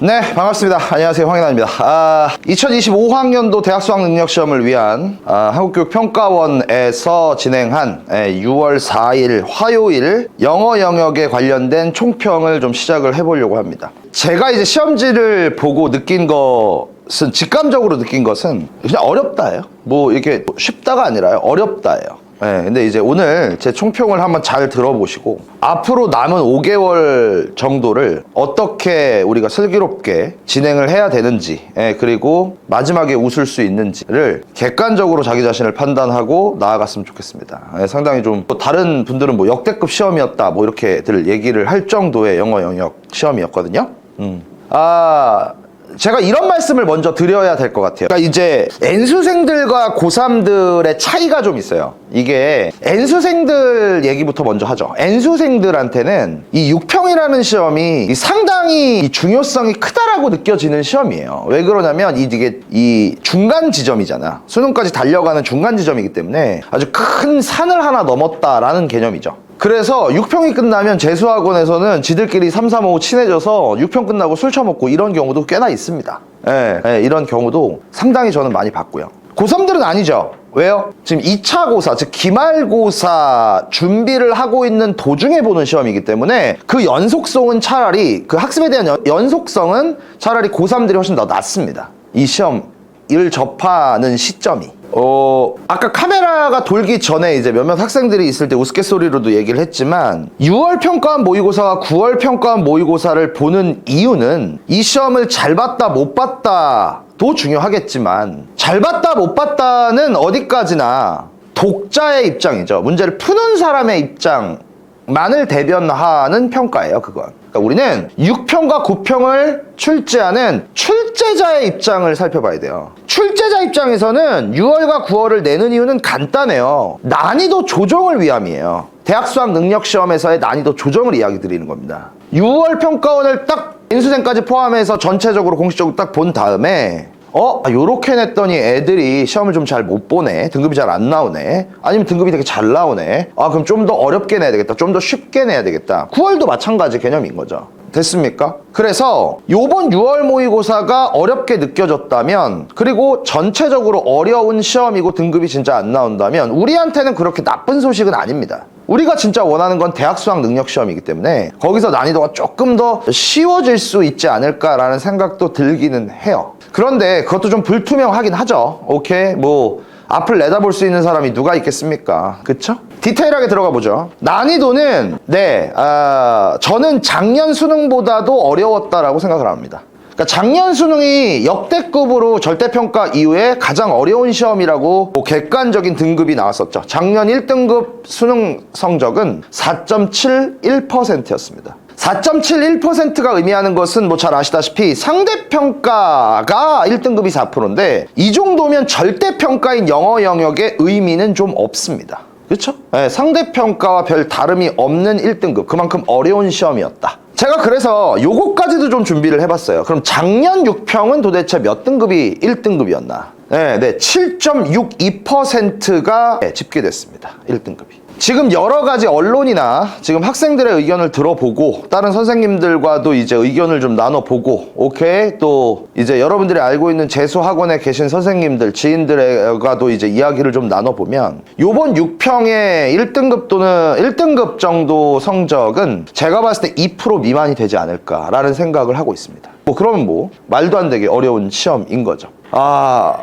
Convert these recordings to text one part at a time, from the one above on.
네, 반갑습니다. 안녕하세요. 황인환입니다. 아, 2025학년도 대학 수학 능력 시험을 위한 아, 한국교육평가원에서 진행한 예, 6월 4일 화요일 영어 영역에 관련된 총평을 좀 시작을 해보려고 합니다. 제가 이제 시험지를 보고 느낀 것은 직감적으로 느낀 것은 그냥 어렵다예요. 뭐 이게 쉽다가 아니라요. 어렵다예요. 네, 근데 이제 오늘 제 총평을 한번 잘 들어보시고 앞으로 남은 5개월 정도를 어떻게 우리가 슬기롭게 진행을 해야 되는지 예, 그리고 마지막에 웃을 수 있는지를 객관적으로 자기 자신을 판단하고 나아갔으면 좋겠습니다. 예, 상당히 좀또 다른 분들은 뭐 역대급 시험이었다 뭐 이렇게들 얘기를 할 정도의 영어 영역 시험이었거든요. 음. 아 제가 이런 말씀을 먼저 드려야 될 것 같아요. 그러니까 이제 N수생들과 고3들의 차이가 좀 있어요. 이게 N수생들 얘기부터 먼저 하죠. N수생들한테는 이 6평이라는 시험이 상당히 이 중요성이 크다라고 느껴지는 시험이에요. 왜 그러냐면 이게 이 중간 지점이잖아. 수능까지 달려가는 중간 지점이기 때문에 아주 큰 산을 하나 넘었다라는 개념이죠. 그래서 6평이 끝나면 재수학원에서는 지들끼리 3, 3, 5 친해져서 6평 끝나고 술 처먹고 이런 경우도 꽤나 있습니다. 예, 예, 이런 경우도 상당히 저는 많이 봤고요. 고3들은 아니죠. 왜요? 지금 2차 고사, 즉 기말고사 준비를 하고 있는 도중에 보는 시험이기 때문에 그 연속성은 차라리 그 학습에 대한 연, 연속성은 차라리 고3들이 훨씬 더 낫습니다. 이 시험을 접하는 시점이. 어, 아까 카메라가 돌기 전에 이제 몇몇 학생들이 있을 때 우스갯소리로도 얘기를 했지만 6월 평가원 모의고사와 9월 평가원 모의고사를 보는 이유는 이 시험을 잘 봤다 못 봤다 도 중요하겠지만 잘 봤다 못 봤다는 어디까지나 독자의 입장이죠. 문제를 푸는 사람의 입장 만을 대변하는 평가예요, 그건. 그러니까 우리는 6평과 9평을 출제하는 출제자의 입장을 살펴봐야 돼요. 출제자 입장에서는 6월과 9월을 내는 이유는 간단해요. 난이도 조정을 위함이에요. 대학 수학 능력 시험에서의 난이도 조정을 이야기 드리는 겁니다. 6월 평가원을 딱 인수생까지 포함해서 전체적으로 공식적으로 딱 본 다음에 어? 아, 요렇게 냈더니 애들이 시험을 좀 잘 못 보네. 등급이 잘 안 나오네. 아니면 등급이 되게 잘 나오네. 아, 그럼 좀 더 어렵게 내야 되겠다. 좀 더 쉽게 내야 되겠다. 9월도 마찬가지 개념인 거죠. 됐습니까? 그래서 요번 6월 모의고사가 어렵게 느껴졌다면 그리고 전체적으로 어려운 시험이고 등급이 진짜 안 나온다면 우리한테는 그렇게 나쁜 소식은 아닙니다. 우리가 진짜 원하는 건 대학 수학 능력 시험이기 때문에 거기서 난이도가 조금 더 쉬워질 수 있지 않을까라는 생각도 들기는 해요. 그런데 그것도 좀 불투명하긴 하죠. 오케이. 뭐 앞을 내다볼 수 있는 사람이 누가 있겠습니까? 그쵸? 디테일하게 들어가 보죠. 난이도는 네, 아, 저는 작년 수능보다도 어려웠다라고 생각을 합니다. 그러니까 작년 수능이 역대급으로 절대평가 이후에 가장 어려운 시험이라고 뭐 객관적인 등급이 나왔었죠. 작년 1등급 수능 성적은 4.71%였습니다. 4.71%가 의미하는 것은 뭐 잘 아시다시피 상대평가가 1등급이 4%인데 이 정도면 절대평가인 영어 영역의 의미는 좀 없습니다. 그렇죠? 네, 상대평가와 별 다름이 없는 1등급 그만큼 어려운 시험이었다. 제가 그래서 요거까지도 좀 준비를 해봤어요. 그럼 작년 6평은 도대체 몇 등급이 1등급이었나? 네, 네, 7.62%가 집계됐습니다. 1등급이. 지금 여러 가지 언론이나 지금 학생들의 의견을 들어보고 다른 선생님들과도 이제 의견을 좀 나눠보고 오케이 또 이제 여러분들이 알고 있는 재수 학원에 계신 선생님들 지인들과도 이제 이야기를 좀 나눠보면 요번 6평의 1등급 또는 1등급 정도 성적은 제가 봤을 때 2% 미만이 되지 않을까라는 생각을 하고 있습니다. 뭐 그러면 뭐 말도 안 되게 어려운 시험인 거죠. 아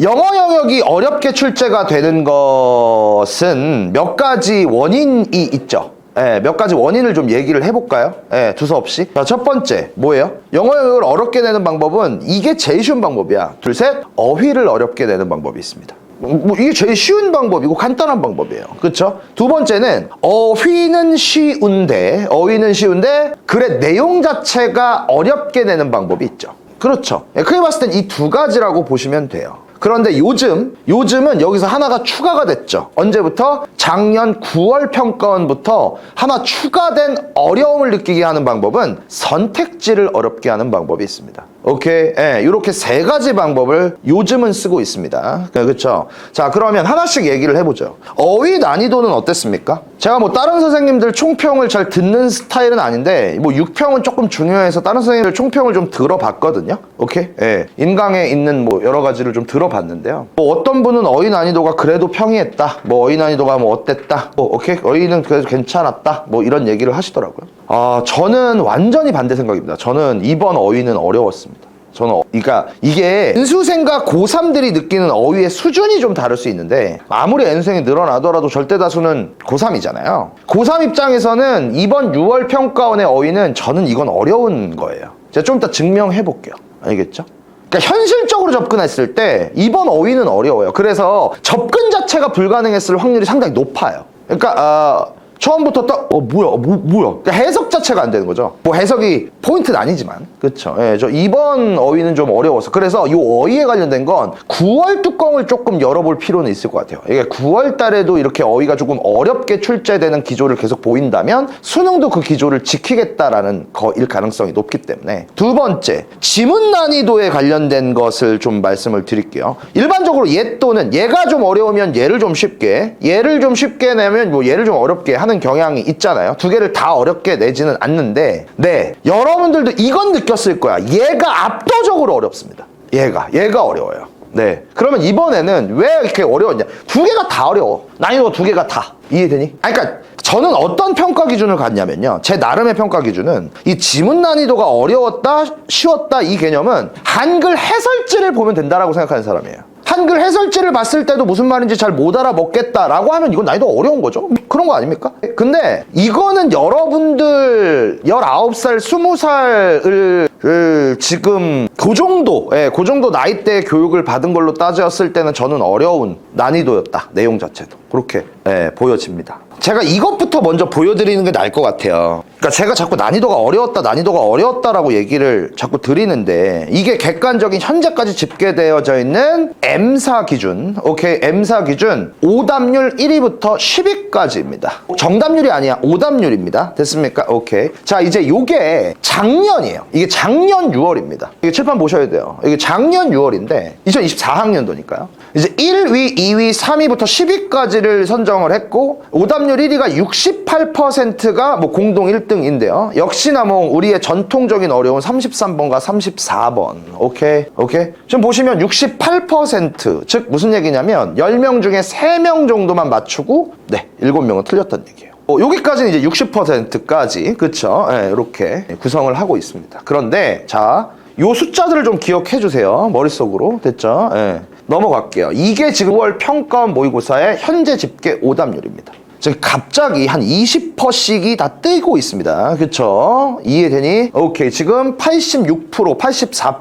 영어 영역이 어렵게 출제가 되는 것은 몇 가지 원인이 있죠. 예, 몇 가지 원인을 좀 얘기를 해볼까요? 예, 두서없이. 자, 첫 번째, 뭐예요? 영어 영역을 어렵게 내는 방법은 이게 제일 쉬운 방법이야. 둘, 셋, 어휘를 어렵게 내는 방법이 있습니다. 뭐 이게 제일 쉬운 방법이고 간단한 방법이에요. 그렇죠? 두 번째는 어휘는 쉬운데 어휘는 쉬운데 글의 내용 자체가 어렵게 내는 방법이 있죠. 그렇죠. 예, 크게 봤을 땐 이 두 가지라고 보시면 돼요. 그런데 요즘, 요즘은 여기서 하나가 추가가 됐죠. 언제부터? 작년 9월 평가원부터 하나 추가된 어려움을 느끼게 하는 방법은 선택지를 어렵게 하는 방법이 있습니다. 오케이. 예, 이렇게 세 가지 방법을 요즘은 쓰고 있습니다. 그렇죠. 자, 그러면 하나씩 얘기를 해 보죠. 어휘 난이도는 어땠습니까? 제가 뭐 다른 선생님들 총평을 잘 듣는 스타일은 아닌데 뭐 6평은 조금 중요해서 다른 선생님들 총평을 좀 들어봤거든요. 오케이. 예. 인강에 있는 뭐 여러 가지를 좀 들어봤는데요. 뭐 어떤 분은 어휘 난이도가 그래도 평이했다. 뭐 어휘 난이도가 뭐 어땠다. 뭐 오케이. 어휘는 그래도 괜찮았다. 뭐 이런 얘기를 하시더라고요. 아, 저는 완전히 반대 생각입니다. 저는 이번 어휘는 어려웠습니다. 저는 어- 그러니까 이게 N수생과 고3들이 느끼는 어휘의 수준이 좀 다를 수 있는데 아무리 N수생이 늘어나더라도 절대 다수는 고3이잖아요. 고3 입장에서는 이번 6월 평가원의 어휘는 저는 이건 어려운 거예요. 제가 좀 이따 증명해 볼게요. 알겠죠? 그러니까 현실적으로 접근했을 때 이번 어휘는 어려워요. 그래서 접근 자체가 불가능했을 확률이 상당히 높아요. 그러니까 아, 처음부터 딱, 어, 뭐야, 어, 뭐, 뭐야. 그러니까 해석 자체가 안 되는 거죠. 뭐 해석이 포인트는 아니지만. 그쵸. 예, 저 이번 어휘는 좀 어려워서. 그래서 이 어휘에 관련된 건 9월 뚜껑을 조금 열어볼 필요는 있을 것 같아요. 이게 9월 달에도 이렇게 어휘가 조금 어렵게 출제되는 기조를 계속 보인다면 수능도 그 기조를 지키겠다라는 거일 가능성이 높기 때문에. 두 번째, 지문 난이도에 관련된 것을 좀 말씀을 드릴게요. 일반적으로 얘 또는 얘가 좀 어려우면 얘를 좀 쉽게, 얘를 좀 쉽게 내면 뭐 얘를 좀 어렵게 하는 경향이 있잖아요. 두 개를 다 어렵게 내지는 않는데, 네. 여러분들도 이건 느꼈을 거야. 얘가 압도적으로 어렵습니다. 얘가, 얘가 어려워요. 네. 그러면 이번에는 왜 이렇게 어려웠냐? 두 개가 다 어려워. 난이도가 두 개가 다. 이해되니? 아니, 그러니까 저는 어떤 평가 기준을 갖냐면요. 제 나름의 평가 기준은 이 지문 난이도가 어려웠다, 쉬웠다 이 개념은 한글 해설지를 보면 된다라고 생각하는 사람이에요. 한글 해설지를 봤을 때도 무슨 말인지 잘 못 알아먹겠다라고 하면 이건 난이도 어려운 거죠. 그런 거 아닙니까? 근데 이거는 여러분들 19살, 20살을 을 지금 그 정도, 예, 그 정도 나이대 교육을 받은 걸로 따졌을 때는 저는 어려운 난이도였다. 내용 자체도. 그렇게 예, 보여집니다. 제가 이것부터 먼저 보여드리는 게 나을 것 같아요. 그러니까 제가 자꾸 난이도가 어려웠다, 난이도가 어려웠다라고 얘기를 자꾸 드리는데 이게 객관적인 현재까지 집계되어져 있는 M사 기준, 오케이, M사 기준 오답률 1위부터 10위까지입니다. 정답률이 아니야, 오답률입니다. 됐습니까? 오케이. 자, 이제 요게 작년이에요. 이게 작년 6월입니다. 이게 칠판 보셔야 돼요. 이게 작년 6월인데 2024학년도니까요. 이제 1위, 2위, 3위부터 10위까지를 선정을 했고 오답률 1위가 68%가 뭐 공동 1등인데요. 역시나 뭐 우리의 전통적인 어려운 33번과 34번. 오케이. 오케이. 지금 보시면 68%. 즉 무슨 얘기냐면 10명 중에 3명 정도만 맞추고 네, 7명은 틀렸다는 얘기예요. 어, 여기까지는 이제 60%까지 그쵸? 예, 이렇게 구성을 하고 있습니다. 그런데 자, 요 숫자들을 좀 기억해 주세요. 머릿속으로. 됐죠? 예. 넘어갈게요. 이게 지금 9월 평가원 모의고사의 현재 집계 오답률입니다. 지금 갑자기 한 20%씩이 다 뜨고 있습니다. 그쵸? 이해되니? 오케이. 지금 86%, 84%,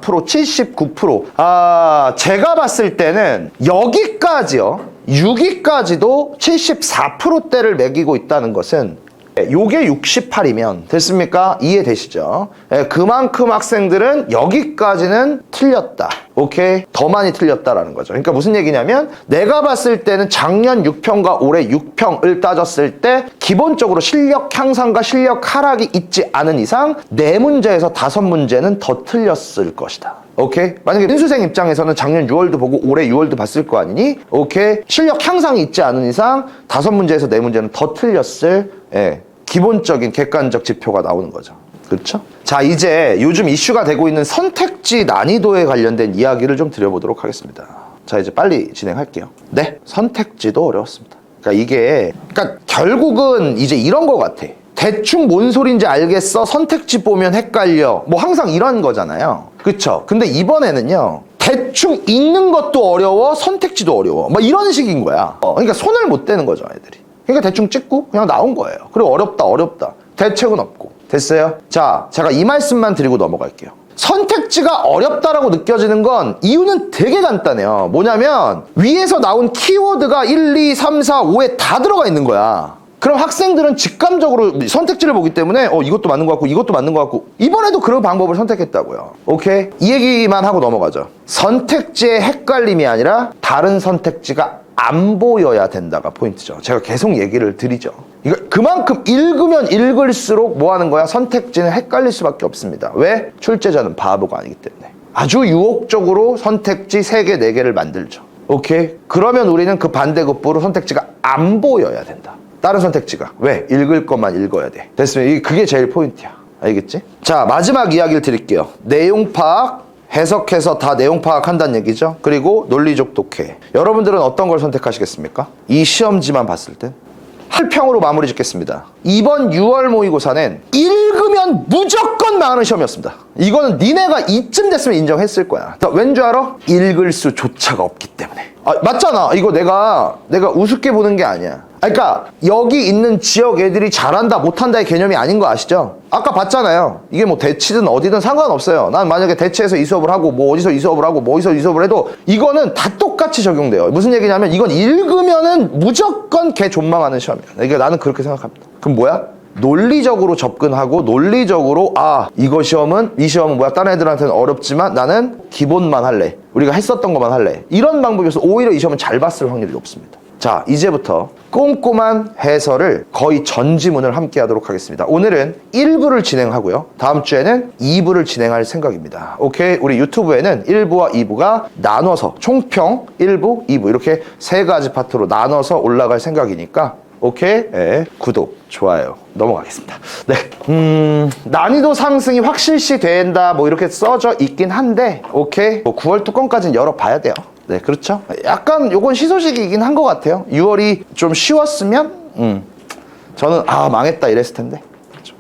79%. 아, 제가 봤을 때는 여기까지요. 6위까지도 74%대를 매기고 있다는 것은 요게 68이면 됐습니까? 이해되시죠? 예, 그만큼 학생들은 여기까지는 틀렸다. 오케이? 더 많이 틀렸다라는 거죠. 그러니까 무슨 얘기냐면 내가 봤을 때는 작년 6평과 올해 6평을 따졌을 때 기본적으로 실력 향상과 실력 하락이 있지 않은 이상 네 문제에서 다섯 문제는 더 틀렸을 것이다. 오케이? 만약에 민수생 입장에서는 작년 6월도 보고 올해 6월도 봤을 거 아니니? 오케이? 실력 향상이 있지 않은 이상 다섯 문제에서 네 문제는 더 틀렸을 예, 기본적인 객관적 지표가 나오는 거죠. 그렇죠? 자, 이제 요즘 이슈가 되고 있는 선택지 난이도에 관련된 이야기를 좀 드려보도록 하겠습니다. 자, 이제 빨리 진행할게요. 네, 선택지도 어려웠습니다. 그러니까 이게, 그러니까 결국은 이제 이런 거 같아. 대충 뭔 소린지 알겠어. 선택지 보면 헷갈려. 뭐 항상 이런 거잖아요. 그쵸? 근데 이번에는요. 대충 읽는 것도 어려워. 선택지도 어려워. 뭐 이런 식인 거야. 어, 그러니까 손을 못 대는 거죠, 애들이. 그러니까 대충 찍고 그냥 나온 거예요. 그리고 어렵다, 어렵다. 대책은 없고. 됐어요? 자, 제가 이 말씀만 드리고 넘어갈게요. 선택지가 어렵다라고 느껴지는 건 이유는 되게 간단해요. 뭐냐면 위에서 나온 키워드가 1, 2, 3, 4, 5에 다 들어가 있는 거야. 그럼 학생들은 직감적으로 선택지를 보기 때문에 어 이것도 맞는 것 같고 이것도 맞는 것 같고 이번에도 그런 방법을 선택했다고요. 오케이? 이 얘기만 하고 넘어가죠. 선택지의 헷갈림이 아니라 다른 선택지가 안 보여야 된다가 포인트죠. 제가 계속 얘기를 드리죠. 이거 그만큼 읽으면 읽을수록 뭐 하는 거야? 선택지는 헷갈릴 수밖에 없습니다. 왜? 출제자는 바보가 아니기 때문에. 아주 유혹적으로 선택지 3개, 4개를 만들죠. 오케이? 그러면 우리는 그 반대급부로 선택지가 안 보여야 된다. 다른 선택지가. 왜? 읽을 것만 읽어야 돼. 이게 그게 제일 포인트야. 알겠지? 자, 마지막 이야기를 드릴게요. 내용 파악, 해석해서 다 내용 파악한다는 얘기죠. 그리고 논리적 독해. 여러분들은 어떤 걸 선택하시겠습니까? 이 시험지만 봤을 땐? 8평으로 마무리 짓겠습니다. 이번 6월 모의고사는 읽으면 무조건 망하는 시험이었습니다. 이거는 니네가 이쯤 됐으면 인정했을 거야. 왠 줄 알아? 읽을 수조차가 없기 때문에. 아, 맞잖아. 이거 내가 내가 우습게 보는 게 아니야. 아, 그러니까 여기 있는 지역 애들이 잘한다 못한다의 개념이 아닌 거 아시죠? 아까 봤잖아요. 이게 뭐 대치든 어디든 상관없어요. 난 만약에 대치에서 이 수업을 하고 뭐 어디서 이 수업을 하고 뭐 어디서 이 수업을 해도 이거는 다 똑같이 적용돼요. 무슨 얘기냐면 이건 읽으면은 무조건 개 존망하는 시험이야. 이게 나는 그렇게 생각합니다. 그럼 뭐야? 논리적으로 접근하고 논리적으로 아 이거 시험은 이 시험은 뭐야 다른 애들한테는 어렵지만 나는 기본만 할래 우리가 했었던 것만 할래 이런 방법이어서 오히려 이 시험은 잘 봤을 확률이 높습니다 자 이제부터 꼼꼼한 해설을 거의 전 지문을 함께 하도록 하겠습니다. 오늘은 1부를 진행하고요. 다음 주에는 2부를 진행할 생각입니다. 오케이? 우리 유튜브에는 1부와 2부가 나눠서 총평 1부 2부 이렇게 세 가지 파트로 나눠서 올라갈 생각이니까 오케이? 예, 구독 좋아요 넘어가겠습니다. 네. 음, 난이도 상승이 확실시 된다 뭐 이렇게 써져 있긴 한데 오케이? 뭐 9월 뚜껑까지는 열어봐야 돼요 네 그렇죠 약간 요건 희소식이긴 한 것 같아요 6월이 좀 쉬웠으면 음, 저는 아 망했다 이랬을 텐데 그렇죠.